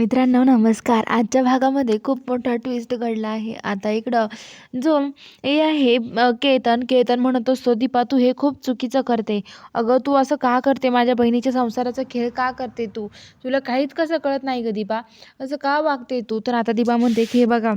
मित्रांनो नमस्कार. आजच्या भागामध्ये खूप मोठा ट्विस्ट घडला आहे. आता इकडं जो ए आहे केतन केतन म्हणत असतो दीपा तू हे खूप चुकीचं करते. अगं तू असं का करते? माझ्या बहिणीच्या संसाराचा खेळ का करते तू? तुला काहीच कसं कळत नाही ग दीपा. असं का वागते तू? तर आता दीपा म्हणते की हे बघा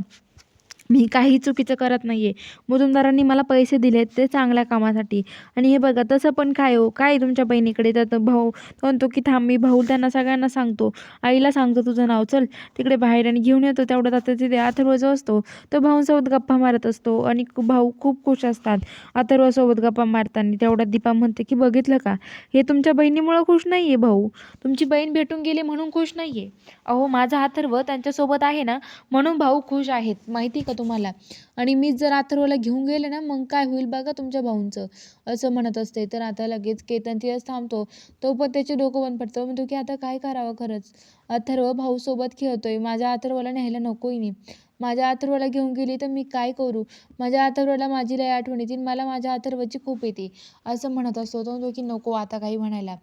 मी काही चुकीचं करत नाही आहे मुजुमदारांनी मला पैसे दिलेत ते चांगल्या कामासाठी. आणि हे बघा तसं पण काय हो? काय तुमच्या बहिणीकडे? तर भाऊ तो म्हणतो की थांब मी भाऊ त्यांना सगळ्यांना सांगतो. आईला सांगतो तुझं नाव. चल तिकडे बाहेर आणि घेऊन येतो. तेवढ्यात आता तिथे अथर्व जो असतो. तो भाऊंसोबत गप्पा मारत असतो आणि भाऊ खूप खुश असतात अथर्वसोबत गप्पा मारताना. तेवढ्यात दीपा म्हणते की बघितलं का? हे तुमच्या बहिणीमुळं खुश नाही आहे भाऊ. तुमची बहीण भेटून गेली म्हणून खुश नाही आहे अहो माझा अथर्व त्यांच्यासोबत आहे ना? म्हणून भाऊ खुश आहेत. माहिती का तुम्हाला? आणि मीच जर अथर्वला घेऊन गेले ना मग काय होईल बघा तुमच्या भाऊंचं. असं म्हणत असते. तर आता लगेच केतन तिथेच थांबतो. तो पण त्याचे डोकं बंद पडतं. म्हणतो की आता काय करावं खरंच? अथर्व भाऊसोबत खेळतोय. माझ्या अथर्वला न्यायला नकोही नाही माझ्या अथर्वला घेऊन गेली तर मी काय करू? माझ्या अथर्वला माझी लय आठवण येते आणि मला माझ्या अथर्वची खूप येते. असं म्हणत असतो. तो म्हणतो की नको आता काही म्हणायला.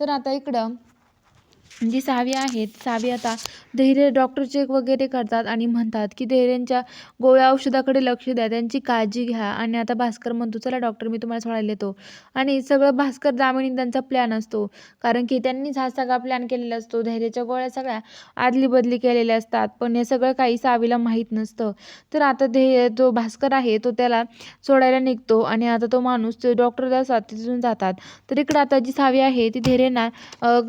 तर आता इकडं जी सावी आहेत सावी आता धैर्य डॉक्टर चेक वगैरे करतात आणि म्हणतात की धैर्यांच्या गोळ्या औषधाकडे लक्ष द्या त्यांची काळजी घ्या. आणि आता भास्कर म्हणतो चला डॉक्टर मी तुम्हाला सोडायला येतो. आणि सगळं भास्कर जामिनी त्यांचा प्लॅन असतो. कारण की त्यांनीच हा सगळा प्लॅन केलेला असतो. धैर्याच्या गोळ्या सगळ्या आदली बदली केलेल्या असतात. पण हे सगळं काही सावीला माहीत नसतं. तर आता धैर्य जो भास्कर आहे तो त्याला सोडायला निघतो. आणि आता तो माणूस डॉक्टर असतात तिथून जातात. तर इकडं आता जी सावी आहे ती धैर्यांना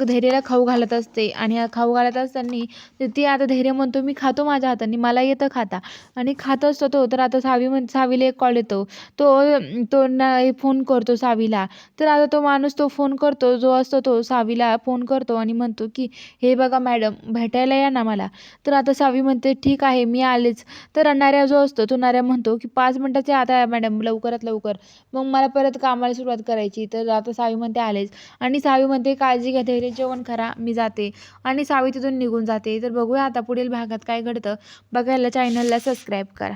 धैर्याला खाऊ घालत असते आणि खाऊ घालत असताना तर ती आता धैर्य म्हणतो मी खातो माझ्या हाताने मला येतं खाता. आणि खात असतो तो तर आता सावी म्हण सावीला एक कॉल येतो. तो तो ना फोन करतो सावीला. तर आता तो माणूस तो फोन करतो जो असतो तो सावीला फोन करतो आणि म्हणतो की हे बघा मॅडम भेटायला या ना मला. तर आता सावी म्हणते ठीक आहे मी आलेच. तर नाऱ्या जो असतो तो नाऱ्या म्हणतो की पाच मिनटाच्या आता या मॅडम लवकरात लवकर. मग मला परत कामाला सुरुवात करायची. तर आता सावी म्हणते आलेच. आणि सावी म्हणते काळजी घ्या धैर्य जेवण करा. मी जाते आणि सावी तिथून निघून जाते. तर बघूया आता पुढील भागात काय घडतं. बघायला चॅनलला सबस्क्राईब करा.